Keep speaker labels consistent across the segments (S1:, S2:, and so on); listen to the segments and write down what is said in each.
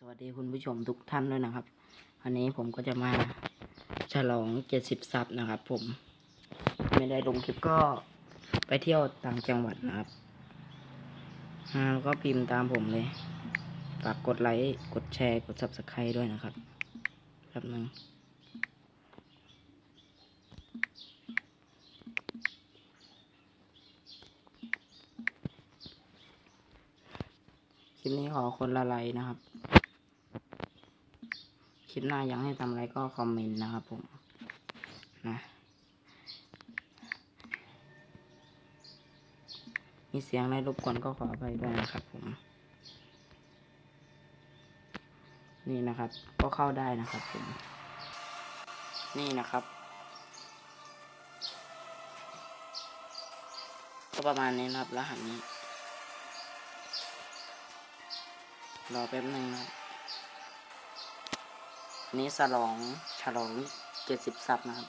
S1: สวัสดีคุณผู้ชมทุกท่านด้วยนะครับวันนี้ผมก็จะมาฉลองเจ็ดสิบซับนะครับ ผม ไม่ได้ลงคลิปก็ไปเที่ยวต่างจังหวัดนะครับอ่าแล้วก็พิมพ์ตามผมเลย ฝากกดไลค์ กดแชร์ กด subscribe ด้วยนะครับแป๊บนึงคลิปนี้ขอคนละไลค์นะครับ คลิปหน้าอยากให้ทำอะไรก็คอมเมนต์นะครับผมนะมีเสียงอะไรรบกวนก็ขออภัยด้วยนะครับผม นี่นะครับ ก็เข้าได้นะครับผม นี่นะครับ ก็ประมาณนี้นะครับรหัสนี้ รอแป๊บหนึ่งนะครับ นี้ฉลองฉลองเจ็ดสิบซับนะครับ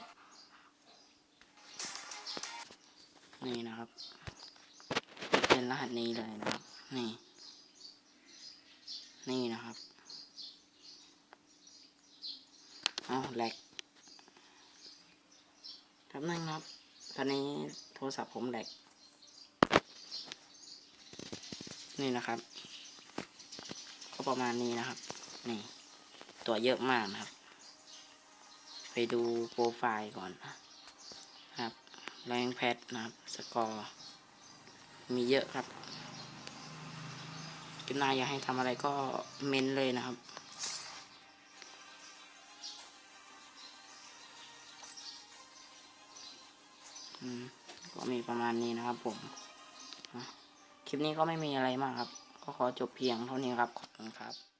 S1: นี่นะครับ เป็นรหัสนี้เลยนะครับ นี่ นี่นะครับเอาแหลกแป๊บนึงครับ ตอนนี้โทรศัพท์ผมแหลก นี่นะครับ ก็ประมาณนี้นะครับ นี่ ตัวเยอะมากนะครับ ไปดูโปรไฟล์ก่อนนะครับแรงแพทนะครับ สกอร์ มีเยอะครับกินนายอยากให้ทำอะไรก็เม้นเลยนะครับก็มีประมาณนี้นะครับผมคลิปนี้ก็ไม่มีอะไรมากครับ ก็ขอจบเพียงเท่านี้ครับ ขอบคุณครับ